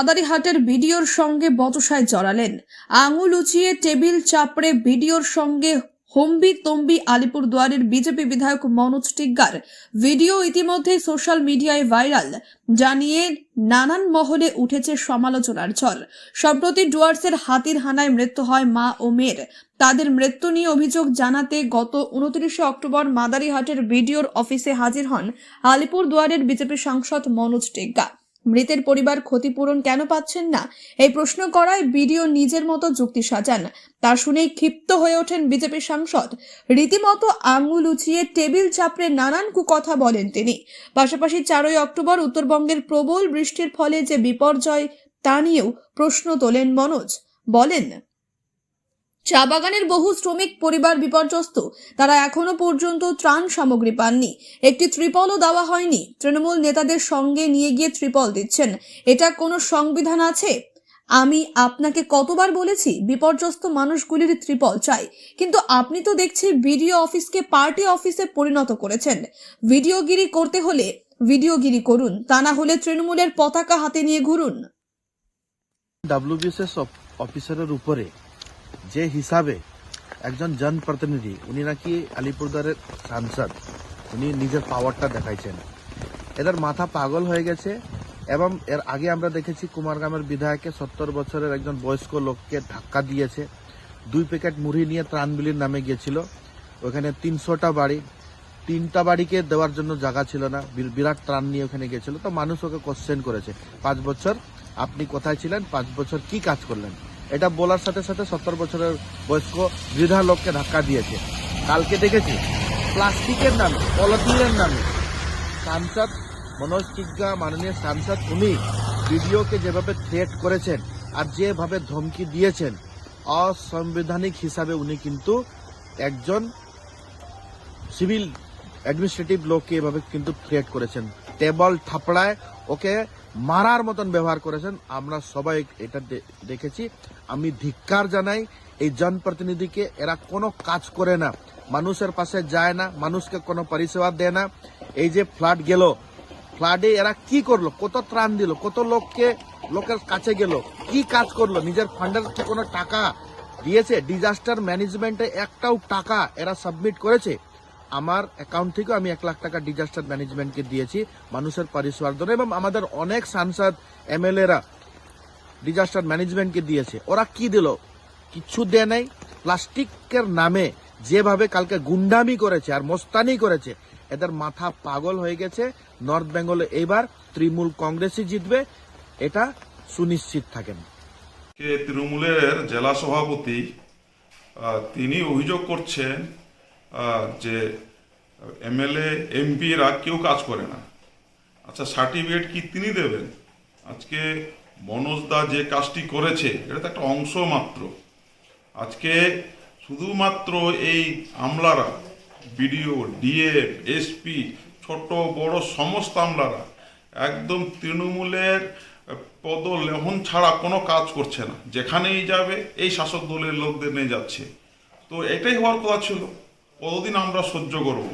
মাদারিহাটের বিডিওর সঙ্গে বচসায় জড়ালেন। আঙুল উঁচিয়ে টেবিল চাপড়ে বিডিওর সঙ্গে হোম্বি তম্বি আলিপুরদুয়ারের বিজেপি বিধায়ক মনোজ টিগ্গার। ভিডিও ইতিমধ্যেই সোশ্যাল মিডিয়ায় ভাইরাল, জানিয়ে নানান মহলে উঠেছে সমালোচনার ঝড়। সম্প্রতি ডুয়ার্সের হাতির হানায় মৃত্যু হয় মা ও মেয়ের। তাদের মৃত্যু নিয়ে অভিযোগ জানাতে গত উনত্রিশে অক্টোবর মাদারিহাটের বিডিওর অফিসে হাজির হন আলিপুরদুয়ারের বিজেপি সাংসদ মনোজ টেগ্গা মৃতের পরিবার ক্ষতিপূরণ কেন পাচ্ছেন না? এই প্রশ্ন করায় বিডিও নিজের মতো যুক্তি সাজান। তা শুনেই ক্ষিপ্ত হয়ে ওঠেন বিজেপি সাংসদ। রীতিমতো আঙুল উঁচিয়ে টেবিল চাপড়ে নানান কুকথা বলেন তিনি। পাশাপাশি চারই অক্টোবর উত্তরবঙ্গের প্রবল বৃষ্টির ফলে যে বিপর্যয়, তা নিয়েও প্রশ্ন তোলেন মনোজ। বলেন চা বাগানের বহু শ্রমিক পরিবার বিপর্যস্ত। তারা এখনও পর্যন্ত ত্রাণ সামগ্রী পাননি। একটি ত্রিপলও দেওয়া হয়নি। তৃণমূল নেতাদের সঙ্গে নিয়ে গিয়ে ত্রিপল দিচ্ছেন। এটা কোনো সংবিধান আছে? আমি আপনাকে কতবার বলেছি বিপর্যস্ত মানুষগুলির ত্রিপল চাই। কিন্তু আপনি তো দেখছি ভিডিও অফিসকে পার্টি অফিসে পরিণত করেছেন। ভিডিওগিরি করতে হলে ভিডিওগিরি করুন, তা না হলে তৃণমূলের পতাকা হাতে নিয়ে ঘুরুন। ডাব্লিউবিএসএস অফিসারের উপরে যে হিসাবে একজন জনপ্রতিনিধি, উনি নাকি আলিপুরদারের সাংসদ, উনি নিজের পাওয়ারটা দেখাইছেন। এদের মাথা পাগল হয়ে গেছে এবং এর আগে আমরা দেখেছি কুমারগ্রামের বিধায়কে সত্তর বছরের একজন বয়স্ক লোককে ধাক্কা দিয়েছে। দুই প্যাকেট মুড়ি নিয়ে ত্রাণবিলির নামে গিয়েছিল। ওখানে তিনশোটা বাড়ি, তিনটা বাড়িকে দেওয়ার জন্য জায়গা ছিল না বিরাট ত্রাণ নিয়ে ওখানে গিয়েছিল। তো মানুষ ওকে কোশ্চেন করেছে, পাঁচ বছর আপনি কোথায় ছিলেন? পাঁচ বছর কি কাজ করলেন? এটা বলার সাথে সাথে সত্তর বছরের বয়স্ক বৃদ্ধা লোককে ধাক্কা দিয়েছে। কালকে দেখেছি, প্লাস্টিকের নামে, পলিথিনের নামে। সাংসদ মনোজ টিগ্গা, মাননীয় সাংসদ, উনি ভিডিওকে যেভাবে থ্রেট করেছেন আর যেভাবে ধমকি দিয়েছেন, অসাংবিধানিক হিসাবে উনি কিন্তু একজন সিভিল অ্যাডমিনিস্ট্রেটিভ লোককে এভাবে কিন্তু থ্রেট করেছেন। টেবল থাপড়ায় ওকে মারার মতন ব্যবহার করেছেন। আমরা সবাই এটা দেখেছি। আমি ধিক্কার জানাই এই জনপ্রতিনিধিকে। এরা কোনো কাজ করে না। মানুষের পাশে যায় না। মানুষকে কোনো পরিষেবা দেয় না। এই যে ফ্লাড গেল। ফ্লাডে এরা কি করল? কত ত্রাণ দিল? কত লোককে, লোকের কাছে গেল? কি কাজ করল? নিজের ফান্ডের কোনো টাকা দিয়েছে? ডিজাস্টার ম্যানেজমেন্টে একটাও টাকা এরা সাবমিট করেছে? আমার অ্যাকাউন্ট থেকেও আমি এক লাখ টাকা ডিজাস্টার ম্যানেজমেন্টকে দিয়েছি, মানুষের পরিষেবার এবং আমাদের অনেক সাংসদ, এমএলএরা ডিজাস্টার ম্যানেজমেন্টকে দিয়েছে। ওরা কি দিল? কিচ্ছু দেয় নাই। প্লাস্টিকের নামে যেভাবে কালকে গুন্ডামি করেছে আর মোস্তানি করেছে, এদের মাথা পাগল হয়ে গেছে। নর্থ বেঙ্গলে এইবার তৃণমূল কংগ্রেসই জিতবে, এটা সুনিশ্চিত থাকেন। তৃণমূলের জেলা সভাপতি তিনি অভিযোগ করছেন যে এমএলএ এমপি এমপিরা কেউ কাজ করে না। আচ্ছা সার্টিফিকেট কি তিনি দেবেন? আজকে মনোজ দা যে কাজটি করেছে, এটা তো একটা অংশ মাত্র। আজকে শুধুমাত্র এই আমলারা, বিডিও, ডিএফ, এসপি, ছোট, বড়, সমস্ত আমলারা, একদম তৃণমূলের পদ লেহন ছাড়া কোনো কাজ করছে না। যেখানেই যাবে, এই শাসক দলের লোকদের নিয়ে যাচ্ছে। তো এটাই হওয়ার কথা ছিল। কতদিন আমরা সহ্য করব?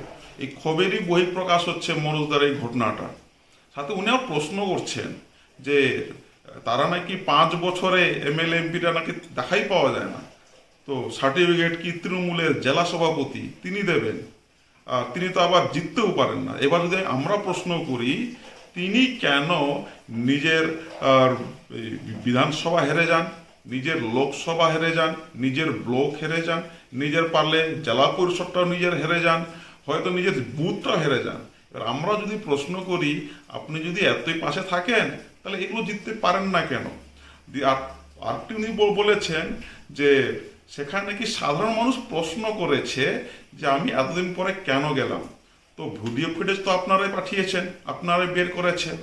এই ক্ষোভেরই বহিঃপ্রকাশ হচ্ছে মনোজদার এই ঘটনাটা। সাথে উনিও প্রশ্ন করছেন যে, তারা নাকি পাঁচ বছরে এমএলএ এমপিরা নাকি দেখাই পাওয়া যায় না। তো সার্টিফিকেট কি তৃণমূলের জেলা সভাপতি তিনি দেবেন? আর তিনি তো আবার জিততেও পারেন না। এবার যদি আমরা প্রশ্ন করি, তিনি কেন নিজের বিধানসভা হেরে যান? নিজের লোকসভা হেরে যান, নিজের ব্লক হেরে যান, নিজের পারলে জেলা পরিষদটাও নিজের হেরে যান, হয়তো নিজের বুথটাও হেরে যান। এবার আমরা যদি প্রশ্ন করি, আপনি যদি এতই পাশে থাকেন, তাহলে এগুলো জিততে পারেন না কেন? দি- আর, আরেকটি উনি বলেছেন যে, সেখানে কি সাধারণ মানুষ প্রশ্ন করেছে যে, আমি এতদিন পরে কেন গেলাম? তো ভিডিও ফুটেজ তো আপনারাই পাঠিয়েছেন, আপনারাই বের করেছেন।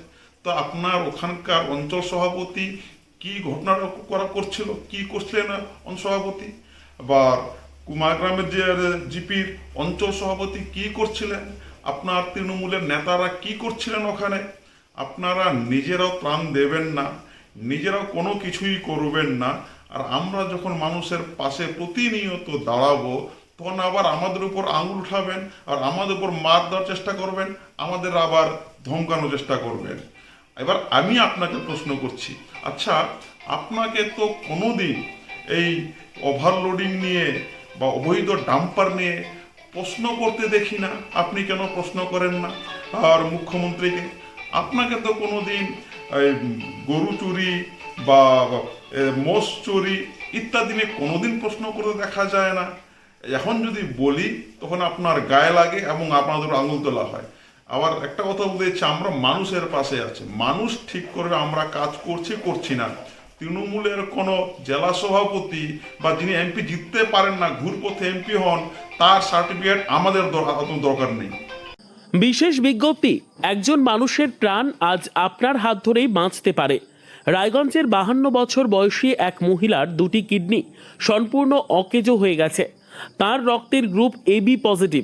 তো আপনার ওখানকার অঞ্চল সভাপতি কি ঘটনা করা করছিল, কি করছিলেন সভাপতি? বা কুমারগ্রামের যে জিপির অঞ্চল সভাপতি কি করছিলেন? আপনার তৃণমূলের নেতারা কি করছিলেন ওখানে? আপনারা নিজেরাও ত্রাণ দেবেন না, নিজেরাও কোনো কিছুই করবেন না। আর আমরা যখন মানুষের পাশে প্রতিনিয়ত দাঁড়াবো, তখন আবার আমাদের উপর আঙুল উঠাবেন, আর আমাদের উপর মার দেওয়ার চেষ্টা করবেন, আমাদের আবার ধমকানোর চেষ্টা করবেন। এবার আমি আপনাকে প্রশ্ন করছি। আচ্ছা আপনাকে তো কোনোদিন এই ওভারলোডিং নিয়ে বা অবৈধ ডাম্পার নিয়ে প্রশ্ন করতে দেখি না। আপনি কেন প্রশ্ন করেন না? আর মুখ্যমন্ত্রীকে? আপনাকে তো কোনোদিন এই গরু চুরি বা মোষ চুরি ইত্যাদি নিয়ে কোনোদিন প্রশ্ন করতে দেখা যায় না। এখন যদি বলি, তখন আপনার গায়ে লাগে এবং আপনাদের আঙুল তোলা হয়। আবার একটা কথা বলতে চাই, আমরা মানুষের পাশে আছি। মানুষ ঠিক করে আমরা কাজ করছি করছি না। তৃণমূলের কোনো জেলা সভাপতি বা যিনি এমপি জিততে পারেন না ঘুরপথে এমপি হন তার সার্টিফিকেট আমাদের দরকার নেই। বিশেষ বিজ্ঞপ্তি একজন মানুষের প্রাণ আজ আপনার হাত ধরেই বাঁচতে পারে। রায়গঞ্জের বাহান্ন বছর বয়সী এক মহিলার দুটি কিডনি সম্পূর্ণ অকেজো হয়ে গেছে। তার রক্তের গ্রুপ এবি পজিটিভ।